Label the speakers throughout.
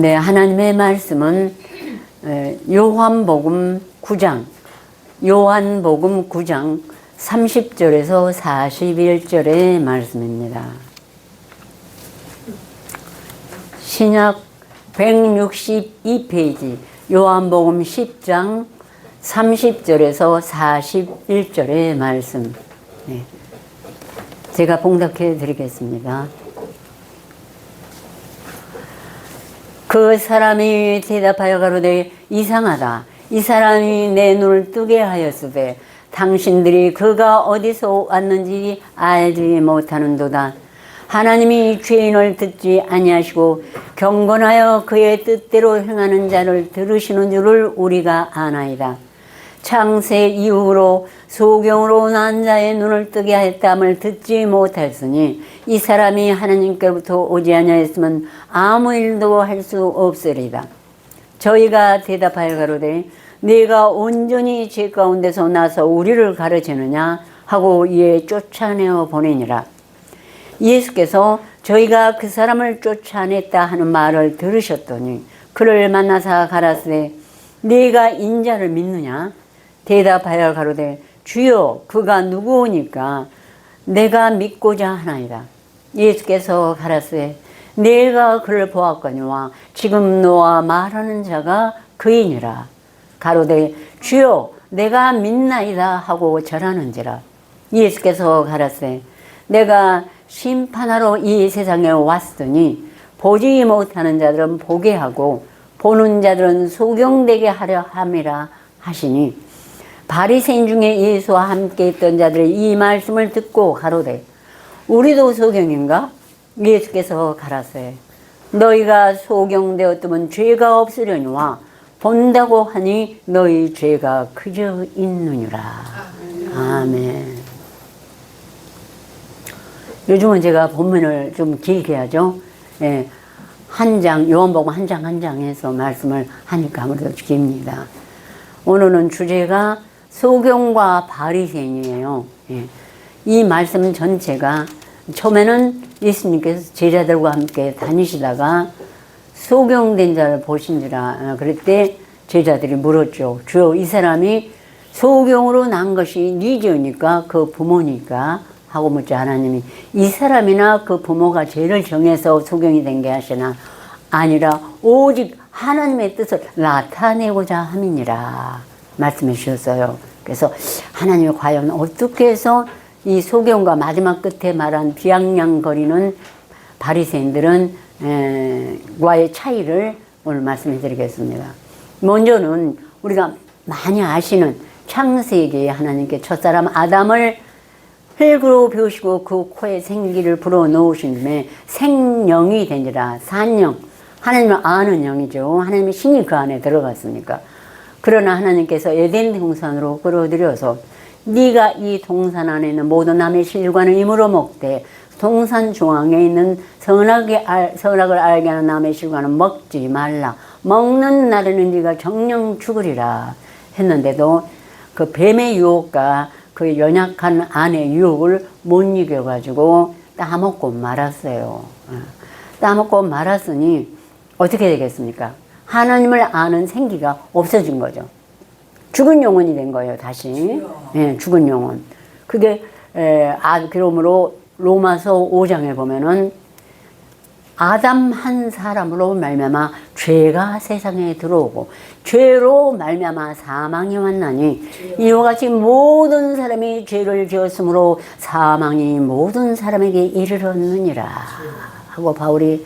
Speaker 1: 네, 하나님의 말씀은 에, 요한복음 9장, 요한복음 9장 30절에서 41절의 말씀입니다. 신약 162페이지 요한복음 10장 30절에서 41절의 말씀. 네. 제가 봉독해 드리겠습니다. 그 사람이 대답하여 가로되 이상하다. 이 사람이 내 눈을 뜨게 하였으되 당신들이 그가 어디서 왔는지 알지 못하는도다. 하나님이 죄인을 듣지 아니하시고 경건하여 그의 뜻대로 행하는 자를 들으시는 줄을 우리가 아나이다. 창세 이후로 소경으로 난 자의 눈을 뜨게 하였담을 듣지 못했으니 이 사람이 하나님께로부터 오지 아니하였으면 아무 일도 할 수 없으리다. 저희가 대답하여 가로되 네가 온전히 죄 가운데서 나서 우리를 가르치느냐 하고 이에 쫓아내어 보내니라. 예수께서 저희가 그 사람을 쫓아냈다 하는 말을 들으셨더니 그를 만나사 가라사대 네가 인자를 믿느냐 대답하여 가로되 주여 그가 누구오니까 내가 믿고자 하나이다. 예수께서 가라사대 내가 그를 보았거니와 지금 너와 말하는 자가 그이니라. 가로되 주여 내가 믿나이다 하고 절하는지라. 예수께서 가라사대 내가 심판하러 이 세상에 왔으니 보지 못하는 자들은 보게 하고 보는 자들은 소경되게 하려 함이라 하시니 바리새인 중에 예수와 함께 있던 자들이 이 말씀을 듣고 가로되 우리도 소경인가? 예수께서 가라사대 너희가 소경되었다면 죄가 없으려니와 본다고 하니 너희 죄가 그저 있느니라 아멘. 요즘은 제가 본문을 좀 길게 하죠. 예, 한 장, 요한복음 한 장 한 장 해서 말씀을 하니까 아무래도 깁니다. 오늘은 주제가 소경과 바리새인이에요. 예. 이 말씀 전체가 처음에는 예수님께서 제자들과 함께 다니시다가 소경된 자를 보신지라 어, 그럴 때 제자들이 물었죠. 주여 이 사람이 소경으로 난 것이 네 죄니까 그 부모니까 하고 묻자 하나님이 이 사람이나 그 부모가 죄를 정해서 소경이 된 게 하시나 아니라 오직 하나님의 뜻을 나타내고자 함이니라 말씀해 주셨어요. 그래서 하나님이 과연 어떻게 해서 이 소경과 마지막 끝에 말한 비앙냥거리는 바리새인들은 에, 과의 차이를 오늘 말씀해 드리겠습니다. 먼저는 우리가 많이 아시는 창세기에 하나님께 첫사람 아담을 흙으로 배우시고 그 코에 생기를 불어넣으신 뒤에 생령이 되니라 산령 하나님을 아는 영이죠 하나님의 신이 그 안에 들어갔으니까 그러나 하나님께서 에덴 동산으로 끌어들여서 네가 이 동산 안에 있는 모든 남의 실과는 임으로 먹되 동산 중앙에 있는 선악의 알, 선악을 알게 하는 남의 실과는 먹지 말라 먹는 날에는 네가 정령 죽으리라 했는데도 그 뱀의 유혹과 그 연약한 아내 유혹을 못 이겨가지고 따먹고 말았어요. 어. 따먹고 말았으니 어떻게 되겠습니까? 하나님을 아는 생기가 없어진 거죠. 죽은 영혼이 된 거예요, 다시. 예, 죽은 영혼. 그게, 에, 아, 그러므로 로마서 5장에 보면은 아담 한 사람으로 말미암아 죄가 세상에 들어오고 죄로 말미암아 사망이 왔나니 이와 같이 모든 사람이 죄를 지었으므로 사망이 모든 사람에게 이르렀느니라 하고 바울이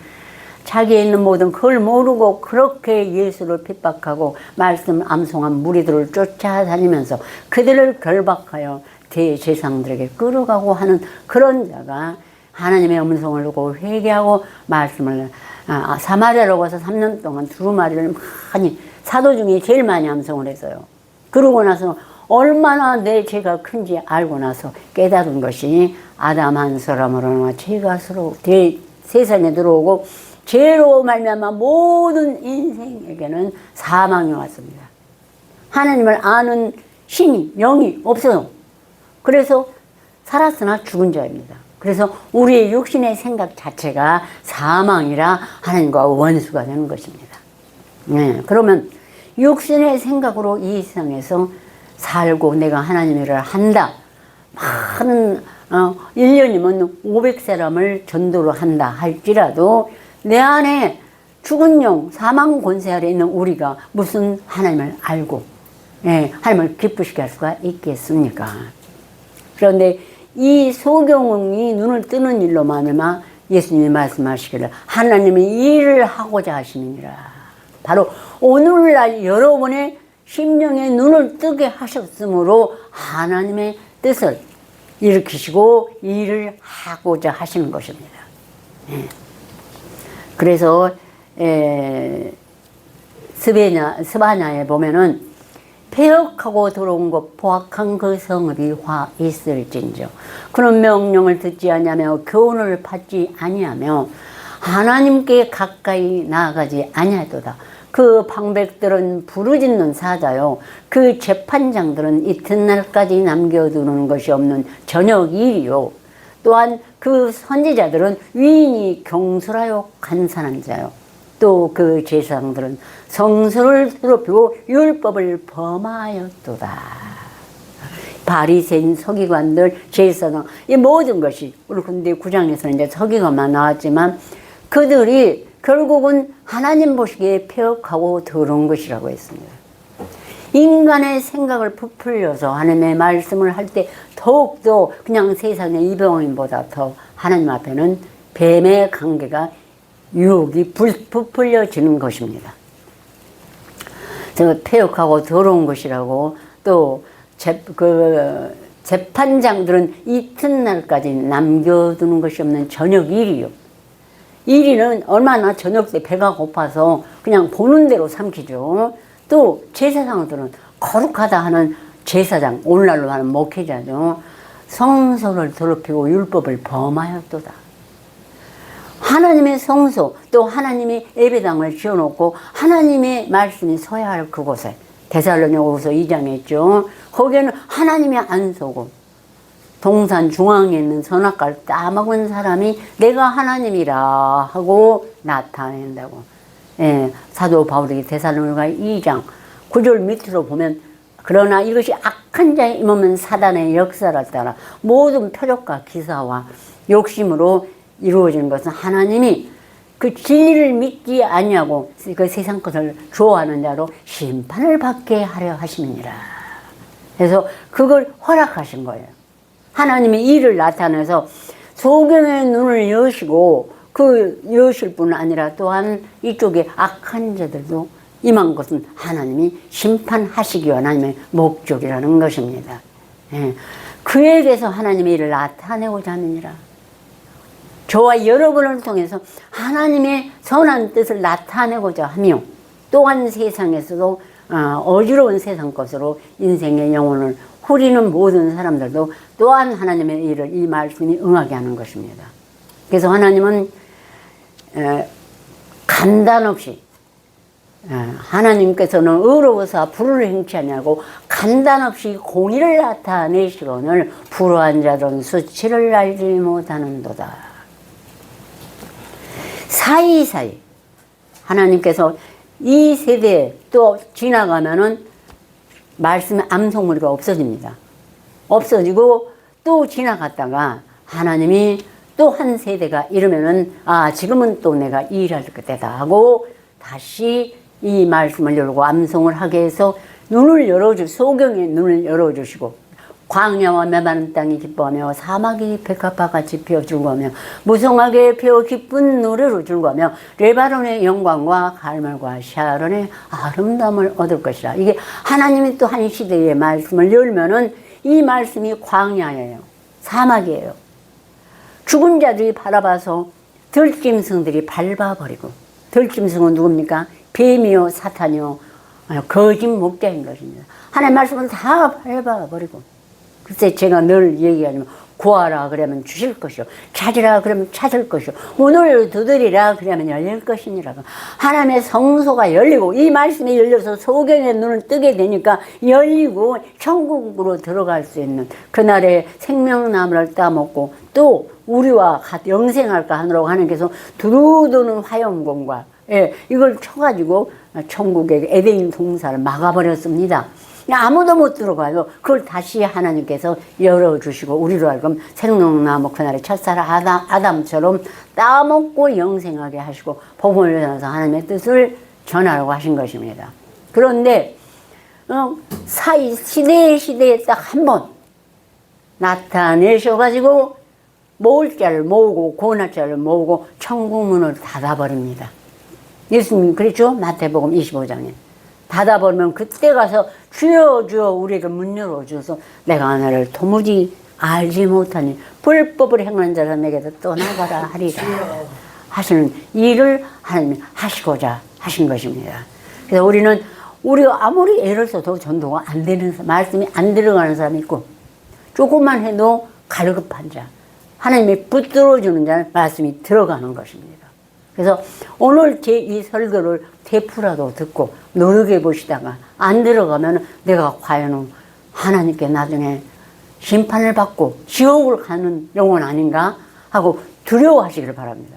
Speaker 1: 자기에 있는 모든 그걸 모르고 그렇게 예수를 핍박하고 말씀 암송한 무리들을 쫓아다니면서 그들을 결박하여 대제상들에게 끌어가고 하는 그런 자가 하나님의 음성을 듣고 회개하고 말씀을 아, 사마리아로 가서 3년 동안 두루마리를 많이 사도 중에 제일 많이 암송을 했어요. 그러고 나서 얼마나 내 죄가 큰지 알고 나서 깨달은 것이 아담 한 사람으로나 죄가 서로 대, 세상에 들어오고 죄로 말미암아 모든 인생에게는 사망이 왔습니다. 하나님을 아는 신이 영이 없어요. 그래서 살았으나 죽은 자입니다. 그래서 우리의 육신의 생각 자체가 사망이라 하나님과 원수가 되는 것입니다. 네, 그러면 육신의 생각으로 이 세상에서 살고 내가 하나님의 일을 한다. 많은 어, 1년이면 500사람을 전도를 한다 할지라도 내 안에 죽은 영, 사망 권세 아래 있는 우리가 무슨 하나님을 알고 예, 하나님을 기쁘시게 할 수가 있겠습니까? 그런데 이 소경이 눈을 뜨는 일로 말미암아 예수님이 말씀하시기를 하나님이 일을 하고자 하시느니라. 바로 오늘날 여러분의 심령의 눈을 뜨게 하셨으므로 하나님의 뜻을 일으키시고 일을 하고자 하시는 것입니다. 예. 그래서 에, 스베냐, 스바냐에 보면은 폐역하고 들어온 것 포악한 그 성읍이 화 있을진저. 그런 명령을 듣지 아니하며 교훈을 받지 아니하며 하나님께 가까이 나아가지 아니하도다. 그 방백들은 부르짖는 사자요. 그 재판장들은 이튿날까지 남겨두는 것이 없는 저녁 일이요 또한 그 선지자들은 위인이 경솔하여 간산한 자요 또 그 제사장들은 성서를 더럽히고 율법을 범하였도다. 바리새인 서기관들 제사장 이 모든 것이 우리 근데 구장에서는 이제 서기관만 나왔지만 그들이 결국은 하나님 보시기에 폐역하고 더러운 것이라고 했습니다. 인간의 생각을 부풀려서 하나님의 말씀을 할 때 더욱더 그냥 세상의 이병인보다 더 하나님 앞에는 뱀의 관계가 유혹이 불- 부풀려지는 것입니다. 저 폐역하고 더러운 것이라고 또 재, 그 재판장들은 이튿날까지 남겨두는 것이 없는 저녁 일이요. 일이는 얼마나 저녁 때 배가 고파서 그냥 보는 대로 삼키죠. 또 제사장들은 거룩하다 하는 제사장, 오늘날로 하는 목회자죠. 성서를 더럽히고 율법을 범하였도다. 하나님의 성소 또 하나님의 예배당을 지어놓고 하나님의 말씀이 서야 할 그곳에 데살로니가후서 2장에 있죠. 거기에는 하나님이 안 서고 동산 중앙에 있는 선악과를 따먹은 사람이 내가 하나님이라 하고 나타낸다고. 예, 사도 바울이 데살로니가 2장 9절 밑으로 보면 그러나 이것이 악한 자의 임하면 사단의 역사를 따라 모든 표적과 기사와 욕심으로 이루어지는 것은 하나님이 그 진리를 믿지 아니하고 그 세상 것을 좋아하는 자로 심판을 받게 하려 하심이니라. 그래서 그걸 허락하신 거예요. 하나님의 일을 나타내서 소경의 눈을 여시고 그 여실 뿐 아니라 또한 이쪽에 악한 자들도 임한 것은 하나님이 심판하시기 하나님의 목적이라는 것입니다. 예. 그에게서 하나님의 일을 나타내고자 하느니라. 저와 여러분을 통해서 하나님의 선한 뜻을 나타내고자 하며 또한 세상에서도 어, 어지러운 세상 것으로 인생의 영혼을 후리는 모든 사람들도 또한 하나님의 일을 이 말씀이 응하게 하는 것입니다. 그래서 하나님은 에, 간단 없이 에, 하나님께서는 의로워서 불을 행치 아니하고 간단 없이 공의를 나타내시거늘 불화한 자들은 수치를 알지 못하는도다. 사이사이 하나님께서 이 세대에 또 지나가면은 말씀의 암송무리가 없어집니다. 없어지고 또 지나갔다가 하나님이 또 한 세대가 이러면은 아 지금은 또 내가 일할 때다 하고 다시 이 말씀을 열고 암송을 하게 해서 눈을 열어주 소경의 눈을 열어주시고 광야와 메마른 땅이 기뻐하며 사막이 백합화같이 피어 즐거하며 무성하게 피어 기쁜 노래로 즐거하며 레바논의 영광과 갈멜과 샤론의 아름다움을 얻을 것이라. 이게 하나님이 또 한 시대의 말씀을 열면은 이 말씀이 광야예요. 사막이에요 죽은 자들이 바라봐서 들짐승들이 밟아버리고 들짐승은 누굽니까? 뱀이요 사탄이요 거짓 목자인 것입니다 하나님 말씀을 다 밟아버리고 글쎄 제가 늘 얘기하지만 구하라 그러면 주실 것이요. 찾으라 그러면 찾을 것이요. 문을 두드리라 그러면 열릴 것이니라고. 하나님의 성소가 열리고 이 말씀이 열려서 소경의 눈을 뜨게 되니까 열리고 천국으로 들어갈 수 있는 그날의 생명나무를 따먹고 또 우리와 같 영생할까 하느라고 하나님께서 두루두는 화염공과 예, 이걸 쳐가지고 천국의 에덴 동산을 막아버렸습니다. 아무도 못 들어가요. 그걸 다시 하나님께서 열어주시고 우리로 하여금 생명나무 그날의 첫사람 아담, 아담처럼 따먹고 영생하게 하시고 복음을 전해서 하나님의 뜻을 전하라고 하신 것입니다. 그런데 어, 사이 시대 시대에 딱 한 번 나타내셔가지고 모을 자를 모으고 고날 자를 모으고 천국문을 닫아버립니다. 예수님 그랬죠? 마태복음 25장에. 닫아버리면 그때 가서 주여 주여 우리에게 문 열어줘서 내가 너를 도무지 알지 못하니 불법을 행하는 자람에게도 떠나가라 하리라 하시는 일을 하나님이 하시고자 하신 것입니다. 그래서 우리는 우리가 아무리 애를 써도 전도가 안 되는 사- 말씀이 안 들어가는 사람이 있고 조금만 해도 갈급한 자 하나님이 붙들어주는 자는 말씀이 들어가는 것입니다. 그래서 오늘 제 이 설교를 테프라도 듣고 노력해 보시다가 안 들어가면 내가 과연 하나님께 나중에 심판을 받고 지옥을 가는 영혼 아닌가 하고 두려워하시기를 바랍니다.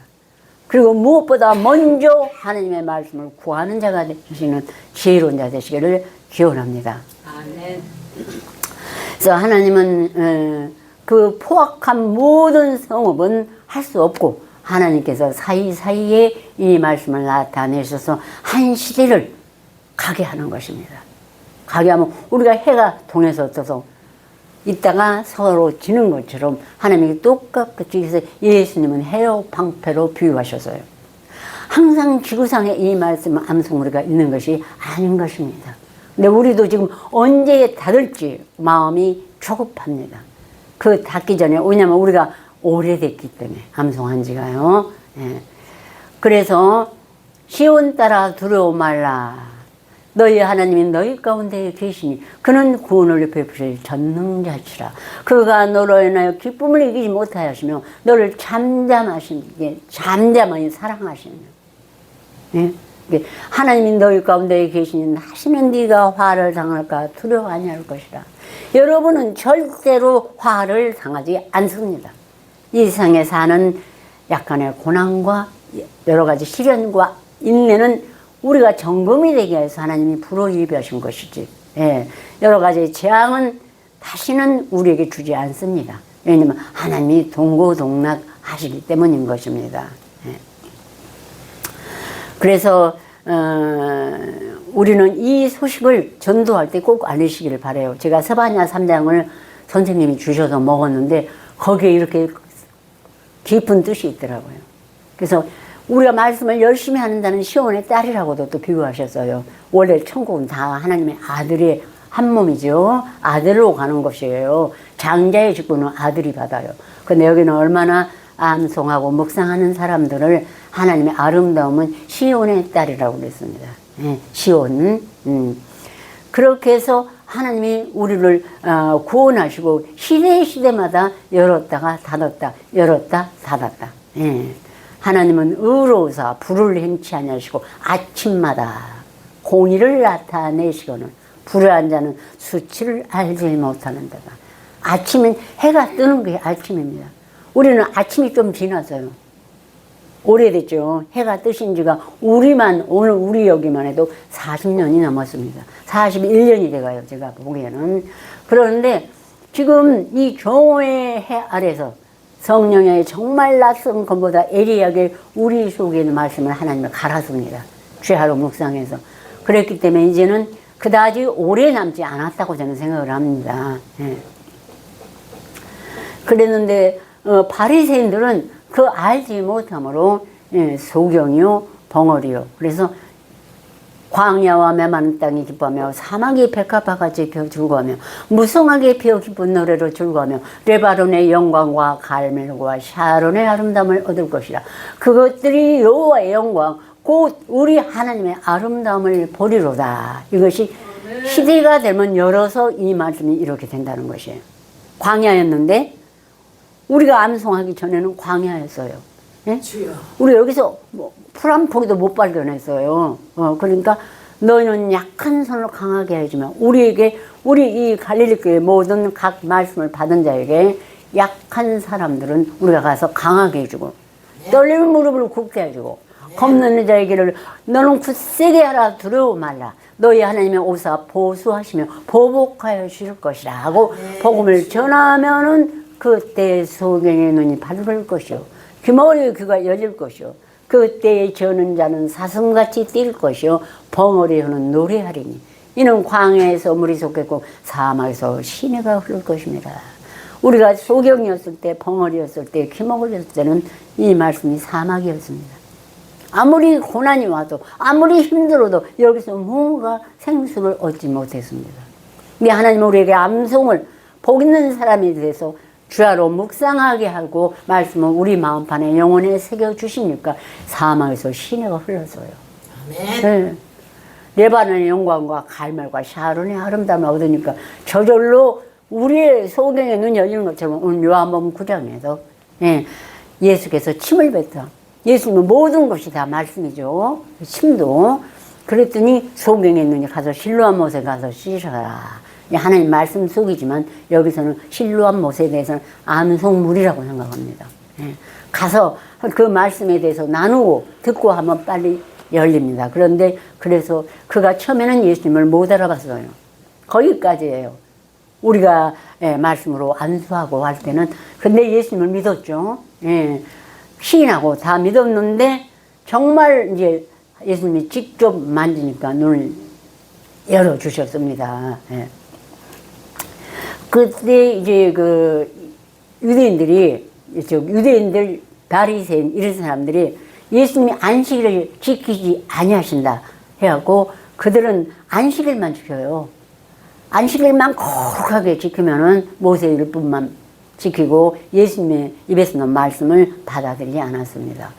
Speaker 1: 그리고 무엇보다 먼저 하나님의 말씀을 구하는 자가 되시는 지혜로운 자 되시기를 기원합니다.
Speaker 2: 아멘.
Speaker 1: 그래서 하나님은 어, 그 포악한 모든 성업은 할 수 없고 하나님께서 사이사이에 이 말씀을 나타내셔서 한 시대를 가게 하는 것입니다. 가게 하면 우리가 해가 동에서 떠서 있다가 서로 지는 것처럼 하나님이 똑같이 해서 예수님은 해요 방패로 비유하셨어요. 항상 지구상에 이 말씀 암송우리가 있는 것이 아닌 것입니다. 근데 우리도 지금 언제 닫을지 마음이 조급합니다. 그 닫기 전에 왜냐면 우리가 오래됐기 때문에 암송한 지가요. 예. 그래서 시온 따라 두려워 말라. 너희 하나님이 너희 가운데 계시니 그는 구원을 베푸실 전능자시라. 그가 너로 인하여 기쁨을 이기지 못하시며 너를 잠잠하시게 잠잠하니 사랑하시며 예? 하나님이 너희 가운데 계시니 하시는 네가 화를 당할까 두려워 아니할 것이라. 여러분은 절대로 화를 당하지 않습니다. 이 세상에 사는 약간의 고난과 여러 가지 시련과 인내는 우리가 점검이 되게 해서 하나님이 불어입하신 것이지. 예. 여러 가지 재앙은 다시는 우리에게 주지 않습니다. 왜냐하면 하나님이 동고동락 하시기 때문인 것입니다. 예. 그래서 어, 우리는 이 소식을 전도할 때 꼭 알리시기를 바래요. 제가 서바냐 3장을 선생님이 주셔서 먹었는데 거기에 이렇게 깊은 뜻이 있더라고요. 그래서 우리가 말씀을 열심히 하는다는 시온의 딸이라고도 또 비유하셨어요. 원래 천국은 다 하나님의 아들의 한 몸이죠. 아들로 가는 것이에요. 장자의 직분은 아들이 받아요. 근데 여기는 얼마나 암송하고 묵상하는 사람들을 하나님의 아름다움은 시온의 딸이라고 그랬습니다. 예, 시온. 음. 그렇게 해서 하나님이 우리를 어, 구원하시고 시대 시대마다 열었다가 닫았다, 열었다 닫았다. 예. 하나님은 의로우사 불을 행치 아니하시고 아침마다 공의를 나타내시거늘 불의한 자는 수치를 알지 못하는 데다. 아침은 해가 뜨는 게 아침입니다. 우리는 아침이 좀 지나서요. 오래됐죠. 해가 뜨신 지가 우리만, 오늘 우리 여기만 해도 40년이 넘었습니다. 41년이 돼가요, 제가 보기에는. 그런데 지금 이 정오의 해 아래서 성령의 정말 낯선 것보다 예리하게 우리 속에 있는 말씀을 하나님을 갈았습니다. 죄하로 묵상해서. 그랬기 때문에 이제는 그다지 오래 남지 않았다고 저는 생각을 합니다. 예. 그랬는데 어, 바리새인들은 그 알지 못함으로 예, 소경이요 벙어리요. 그래서 광야와 메마른 땅이 기뻐하며 사막이 백합화같이 즐거워하며 무성하게 피어 기쁜 노래로 즐거워하며 레바논의 영광과 갈멜과 샤론의 아름다움을 얻을 것이라. 그것들이 여호와의 영광 곧 우리 하나님의 아름다움을 보리로다. 이것이 시대가 되면 열어서 이 말씀이 이렇게 된다는 것이에요. 광야였는데 우리가 암송하기 전에는 광야였어요. 예? 우리 여기서 뭐 풀 한 포기도 못 발견했어요. 어, 그러니까 너희는 약한 손을 강하게 해주면 우리에게 우리 이 갈릴리 교회 모든 각 말씀을 받은 자에게 약한 사람들은 우리가 가서 강하게 해주고 떨리는 무릎을 굳게 해주고 겁는 자에게를 너는 굳세게 하라 두려워 말라 너희 하나님의 오사 보수하시며 보복하여 주실 것이라 하고 복음을 전하면은 그때 소경의 눈이 밝을 것이요 귀머리의 귀가 열릴 것이요 그때에 저는 자는 사슴같이 뛸 것이요 벙어리는 노래하리니 이는 광야에서 물이 솟겠고 사막에서 시내가 흐를 것입니다. 우리가 소경이었을 때 벙어리였을 때 귀머거렸을 때는 이 말씀이 사막이었습니다. 아무리 고난이 와도 아무리 힘들어도 여기서 뭔가 생수를 얻지 못했습니다. 근데 하나님은 우리에게 암송을 복 있는 사람이 돼서 주야로 묵상하게 하고 말씀을 우리 마음판에 영혼에 새겨 주시니까 사막에서 시내가 흘러서요.
Speaker 2: 아멘.
Speaker 1: 네. 레바논의 영광과 갈멜과 샤론의 아름다움을 얻으니까 저절로 우리의 소경의 눈이 열리는 것처럼 오늘 요한복음 9장에서 예, 예수께서 침을 뱉어 예수님은 모든 것이 다 말씀이죠 침도 그랬더니 소경의 눈이 가서 실로한 못에 가서 씻어라 이 하나님 말씀 속이지만 여기서는 실로한 못에 대해서는 암송물이라고 생각합니다 예, 가서 그 말씀에 대해서 나누고 듣고 하면 빨리 열립니다. 그런데 그래서 그가 처음에는 예수님을 못 알아봤어요. 거기까지예요. 우리가 예, 말씀으로 안수하고 할 때는 근데 예수님을 믿었죠. 예, 시인하고 다 믿었는데 정말 이제 예수님이 직접 만지니까 눈을 열어 주셨습니다. 예. 그때 이제 그 유대인들이 저 유대인들 바리새인 이런 사람들이 예수님이 안식일을 지키지 아니하신다 해갖고 그들은 안식일만 지켜요. 안식일만 거룩하게 지키면은 모세일뿐만 지키고 예수님의 입에서 나온 말씀을 받아들이지 않았습니다.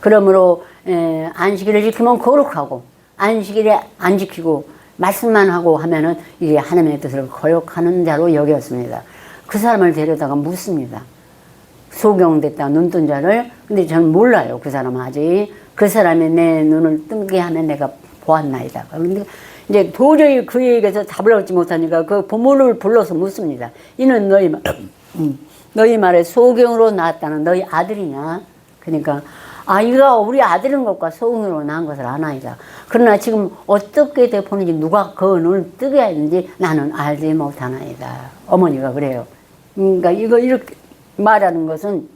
Speaker 1: 그러므로 에, 안식일을 지키면 거룩하고 안식일에 안 지키고 말씀만 하고 하면은 이게 하나님의 뜻을 거역하는 자로 여겼습니다. 그 사람을 데려다가 묻습니다. 소경됐다 눈뜬 자를. 근데 저는 몰라요 그 사람 아직. 그 사람이 내 눈을 뜨게 하면 내가 보았나이다. 근데 이제 도저히 그에게서 답을 얻지 못하니까 그 부모를 불러서 묻습니다. 이는 너희 말 음, 너희 말에 소경으로 낳았다는 너희 아들이냐? 그러니까 아이가 우리 아들인 것과 소경으로 낳은 것을 아나이다 그러나 지금 어떻게 돼 보는지 누가 그 눈을 뜨게 했는지 나는 알지 못하나이다 어머니가 그래요 그러니까 이거 이렇게 말하는 것은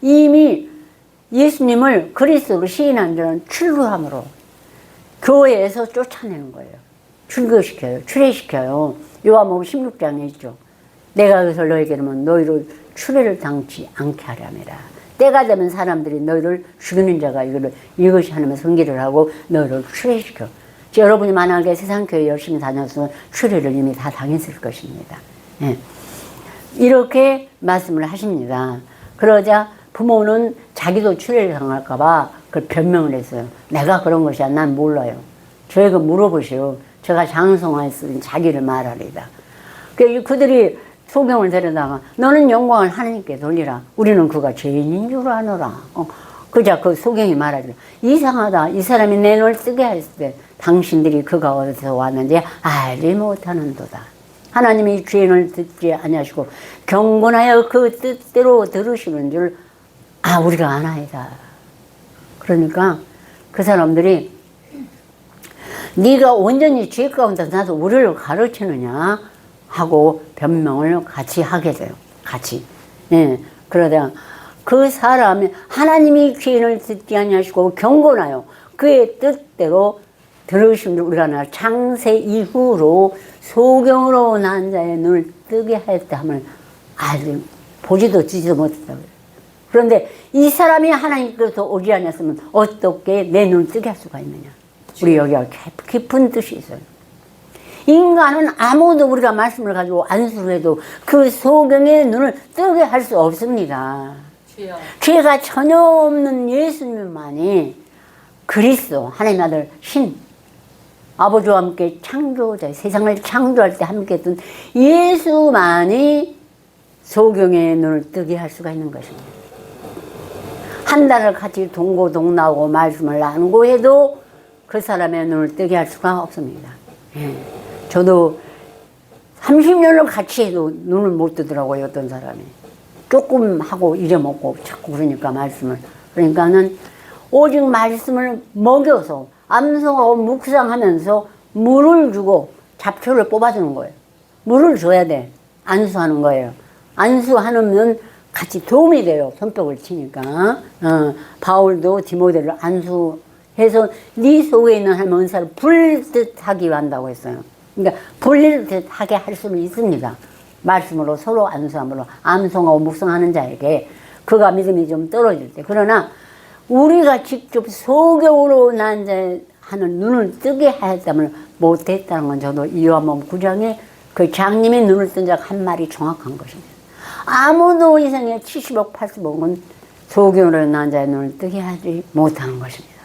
Speaker 1: 이미 예수님을 그리스도로 시인한 자는 출교함으로 교회에서 쫓아내는 거예요. 출교시켜요. 출애시켜요. 요한복음 16장에 있죠. 내가 그래서 너에게는 너희를 출애를 당치 않게 하려니라. 때가 되면 사람들이 너희를 죽이는 자가 이거를 이것이 하나님의 성기를 하고 너희를 출애시켜. 여러분이 만약에 세상 교회 열심히 다녔으면 출애를 이미 다 당했을 것입니다. 예. 이렇게 말씀을 하십니다. 그러자 부모는 자기도 출애를 당할까봐 그 변명을 했어요. 내가 그런 것이야. 난 몰라요. 저에게 물어보시오. 제가 장성하였으니 자기를 말하리다. 그 그들이 소경을 데려다가 너는 영광을 하나님께 돌리라. 우리는 그가 죄인인 줄 아노라. 어, 그자 그 소경이 말하죠. 이상하다. 이 사람이 내 눈을 뜨게 했을 때 당신들이 그가 어디서 왔는지 알지 못하는도다. 하나님이 죄인을 듣지 아니하시고 경건하여 그 뜻대로 들으시는 줄 아 우리가 아나이다. 그러니까 그 사람들이 네가 온전히 죄 가운데 나도 우리를 가르치느냐 하고 변명을 같이 하게 돼요. 같이. 예. 그러다 그 사람이 하나님이 죄인을 듣지 아니하시고 경건하여 그의 뜻대로 들으시면 우리가 나 창세 이후로 소경으로 난 자의 눈을 뜨게 하였다 하면 아직 보지도 듣지도 못했다고요. 그런데 이 사람이 하나님께서 오지 않았으면 어떻게 내 눈을 뜨게 할 수가 있느냐. 우리 여기가 깊은 뜻이 있어요. 인간은 아무도 우리가 말씀을 가지고 안수를 해도 그 소경의 눈을 뜨게 할 수 없습니다.
Speaker 2: 주여.
Speaker 1: 죄가 전혀 없는 예수님만이 그리스도 하나님 아들 신 아버지와 함께 창조자 세상을 창조할 때 함께 했던 예수만이 소경의 눈을 뜨게 할 수가 있는 것입니다. 한 달을 같이 동고동나고 말씀을 나누고 해도 그 사람의 눈을 뜨게 할 수가 없습니다. 예. 저도 30년을 같이 해도 눈을 못 뜨더라고요, 어떤 사람이. 조금 하고 잊어먹고 자꾸 그러니까 말씀을. 그러니까는 오직 말씀을 먹여서 암송하고 묵상하면서 물을 주고 잡초를 뽑아주는 거예요. 물을 줘야 돼. 안수하는 거예요. 안수하면 같이 도움이 돼요. 손뼉을 치니까. 어, 바울도 디모데를 안수해서 네 속에 있는 하나님 은사를 불릴 듯 하기 한다고 했어요. 그러니까 듯 하게 할 수는 있습니다. 말씀으로 서로 안수함으로 암송하고 묵상하는 자에게 그가 믿음이 좀 떨어질 때. 그러나 우리가 직접 소경으로 난자 하는 눈을 뜨게 하였다면 못했다는 건 저도 이와몸 구장에 그 장님의 눈을 뜬 자가 한 말이 정확한 것입니다. 아무도 이상의 70억, 80억은 소경으로 난 자의 눈을 뜨게 하지 못한 것입니다.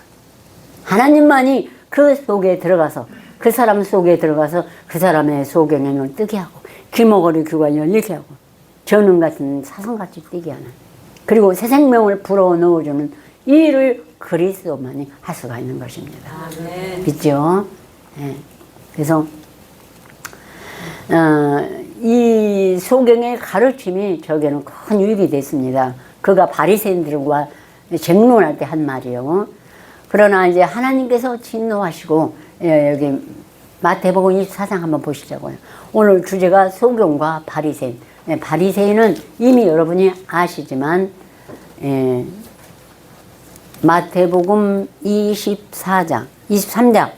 Speaker 1: 하나님만이 그 속에 들어가서 그 사람 속에 들어가서 그 사람의 소경의 눈을 뜨게 하고 귀머거리 귀가 열리게 하고 저는 같은 사성같이 뜨게 하는 그리고 새 생명을 불어 넣어주는 이 일을 그리스도만이 할 수가 있는 것입니다. 믿죠? 예. 그래서 어, 이 소경의 가르침이 저에게는 큰 유익이 됐습니다. 그가 바리새인들과 쟁론할 때 한 말이요. 그러나 이제 하나님께서 진노하시고 예, 여기 마태복음 24장 한번 보시자고요. 오늘 주제가 소경과 바리새인. 예, 바리새인은 이미 여러분이 아시지만 예, 마태복음 24장, 23장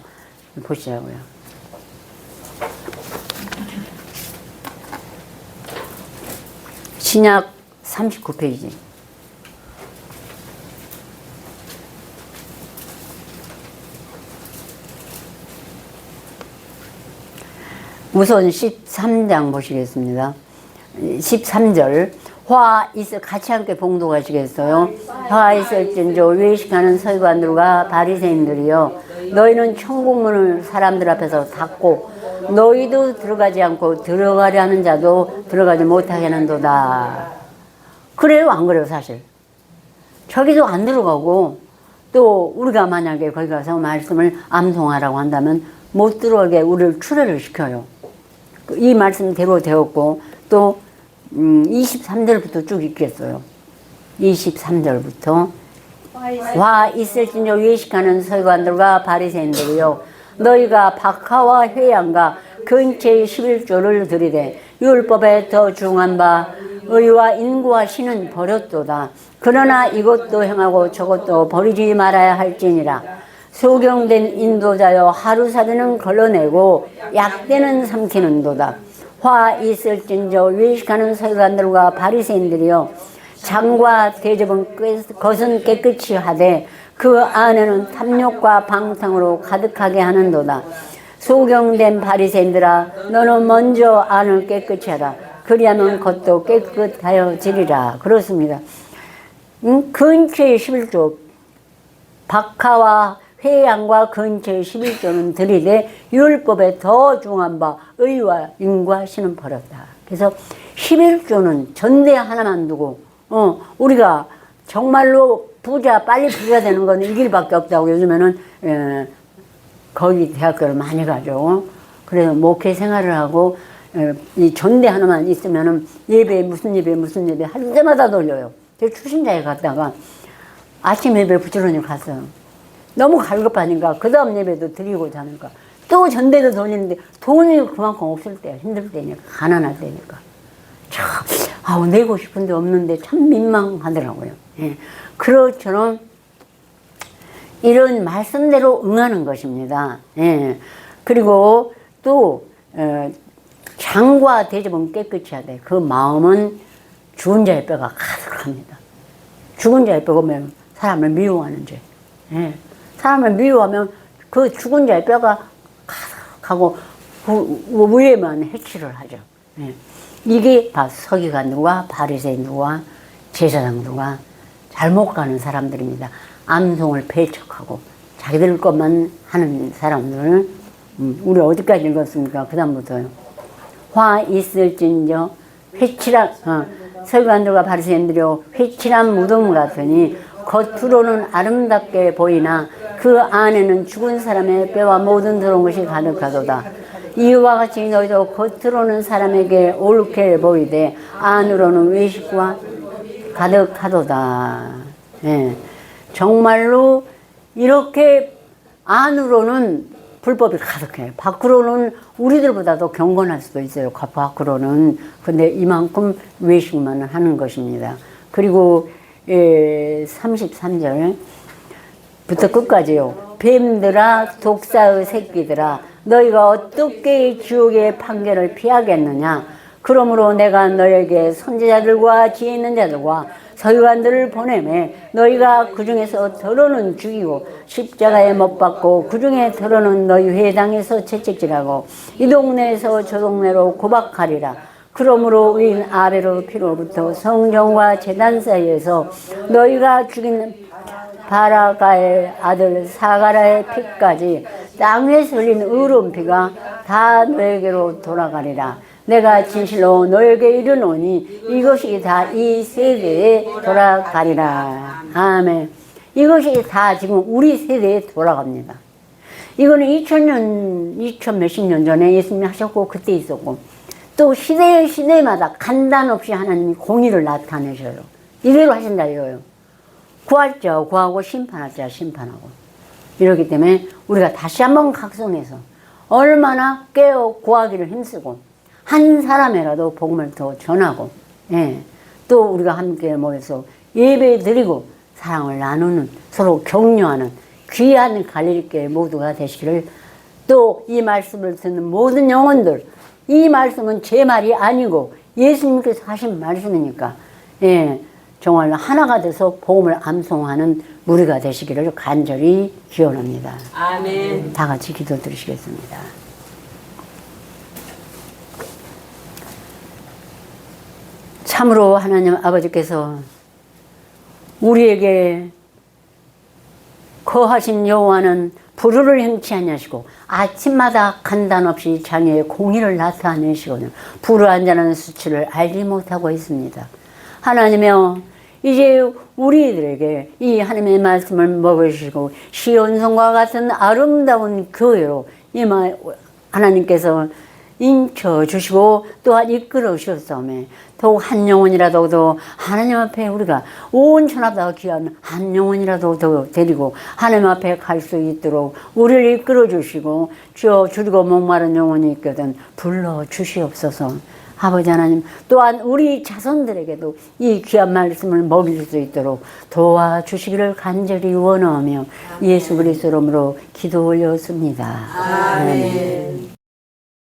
Speaker 1: 보시자고요. 신약 39페이지. 우선 13장 보시겠습니다. 13절. 화 있을 같이 함께 봉독하시겠어요? 화 있을진저 외식하는 서기관들과 바리새인들이여 너희는 천국문을 사람들 앞에서 닫고 너희도 들어가지 않고 들어가려 하는 자도 들어가지 못하게 하는도다. 그래요 안 그래요 사실? 저기도 안 들어가고 또 우리가 만약에 거기 가서 말씀을 암송하라고 한다면 못 들어오게 우리를 출애를 시켜요. 이 말씀대로 되었고 또 음, 23절부터 쭉 읽겠어요. 23절부터. 화 있을진저 외식하는 서기관들과 바리새인들이요 너희가 박하와 회양과 근처의 11조를 들이되 율법에 더 중한 바 의와 인구와 신은 버렸도다. 그러나 이것도 행하고 저것도 버리지 말아야 할지니라 소경된 인도자여 하루 사대는 걸러내고 약대는 삼키는도다 화 있을진저 외식하는 서기관들과 바리새인들이여 장과 대접은 깨- 것은 깨끗이 하되 그 안에는 탐욕과 방탕으로 가득하게 하는도다. 소경된 바리새인들아 너는 먼저 안을 깨끗이 하라. 그리하면 겉도 깨끗하여지리라. 그렇습니다. 음, 근처의 11조 박하와 회양과 근처의 11조는 들이되 율법에 더 중한 바 의와 인과 신은 버렸다. 그래서 11조는 전대 하나만 두고 어 우리가 정말로 부자 빨리 부자 되는 건이 길밖에 없다고 요즘에는 에, 거기 대학교를 많이 가죠. 그래서 목회 생활을 하고 에, 이 전대 하나만 있으면은 예배 무슨 예배 무슨 예배 할 때마다 돌려요. 제 추신자에 갔다가 아침 예배 부지런히 갔어요. 너무 갈급하니까 그 다음 예배도 드리고 자니까 또 전대도 돌리는데 돈이 그만큼 없을 때야 힘들 때니까 가난할 때니까 참 아우 내고 싶은데 없는데 참 민망하더라고요. 예. 그렇처럼 이런 말씀대로 응하는 것입니다. 예. 그리고 또 어, 장과 대접은 깨끗이 하되 그 마음은 죽은 자의 뼈가 가득합니다. 죽은 자의 뼈가 면 사람을 미워하는 죄. 예. 사람을 미워하면 그 죽은 자의 뼈가 가득하고 그 위에만 해치를 하죠. 예. 이게 바- 서기관들과 바리새인들과 제사장들과 잘못 가는 사람들입니다. 암송을 배척하고 자기들 것만 하는 사람들. 음, 우리 어디까지 읽었습니까? 그 다음부터요. 화 있을진저 회칠한 어, 서기관들과 바리새인들이요 회칠한 무덤 같으니 겉으로는 아름답게 보이나 그 안에는 죽은 사람의 뼈와 모든 더러운 것이 가득하도다. 이와 같이 너희도 겉으로는 사람에게 옳게 보이되 안으로는 외식과 가득하도다. 예. 정말로 이렇게 안으로는 불법이 가득해요. 밖으로는 우리들보다도 경건할 수도 있어요. 겉- 밖으로는. 근데 이만큼 외식만 하는 것입니다. 그리고 예, 33절 부터 끝까지요. 뱀들아 독사의 새끼들아 너희가 어떻게 지옥의 판결을 피하겠느냐? 그러므로 내가 너에게 선지자들과 지혜 있는 자들과 서기관들을 보내매 너희가 그 중에서 더러는 죽이고 십자가에 못 박고 그 중에 더러는 너희 회당에서 채찍질하고 이 동네에서 저 동네로 고박하리라. 그러므로 우린 아래로 피로부터 성전과 재단 사이에서 너희가 죽인 바라가의 아들 사가라의 피까지 땅에서 흘린 의로운 피가 다 너에게로 돌아가리라. 내가 진실로 너에게 이르노니 이것이 다 이 세대에 돌아가리라. 아멘. 이것이 다 지금 우리 세대에 돌아갑니다. 이거는 2000년, 2000 몇십 년 전에 예수님이 하셨고 그때 있었고 또 시대 시대마다 간단 없이 하나님이 공의를 나타내셔요. 이대로 하신다 이거예요. 구할 자 구하고 심판할 자 심판하고 이렇기 때문에 우리가 다시 한번 각성해서 얼마나 깨어 구하기를 힘쓰고 한 사람이라도 복음을 더 전하고 예. 또 우리가 함께 모여서 예배 드리고 사랑을 나누는 서로 격려하는 귀한 갈릴게 모두가 되시기를 또 이 말씀을 듣는 모든 영혼들 이 말씀은 제 말이 아니고 예수님께서 하신 말씀이니까 예, 정말 하나가 돼서 복음을 암송하는 무리가 되시기를 간절히 기원합니다.
Speaker 2: 아멘.
Speaker 1: 다 같이 기도 드리시겠습니다. 참으로 하나님 아버지께서 우리에게 거하신 여호와는 불의를 행치 아니하시고 아침마다 간단 없이 장애의 공의를 나타내시거든요. 불의한 자는 수치를 알지 못하고 있습니다. 하나님여 이제 우리들에게 이 하나님의 말씀을 먹으시고 시온성과 같은 아름다운 교회로 이마 하나님께서 인쳐 주시고 또한 이끌어 주셨사오매 더욱 한 영혼이라도 더 하나님 앞에 우리가 온 천하 다 귀한 한 영혼이라도 더 데리고 하나님 앞에 갈 수 있도록 우리를 이끌어 주시고 주여 줄이고 목마른 영혼이 있거든 불러 주시옵소서 아버지 하나님 또한 우리 자손들에게도 이 귀한 말씀을 먹일 수 있도록 도와주시기를 간절히 원하며 예수 그리스도 이름으로 기도 올렸습니다.
Speaker 2: 아멘.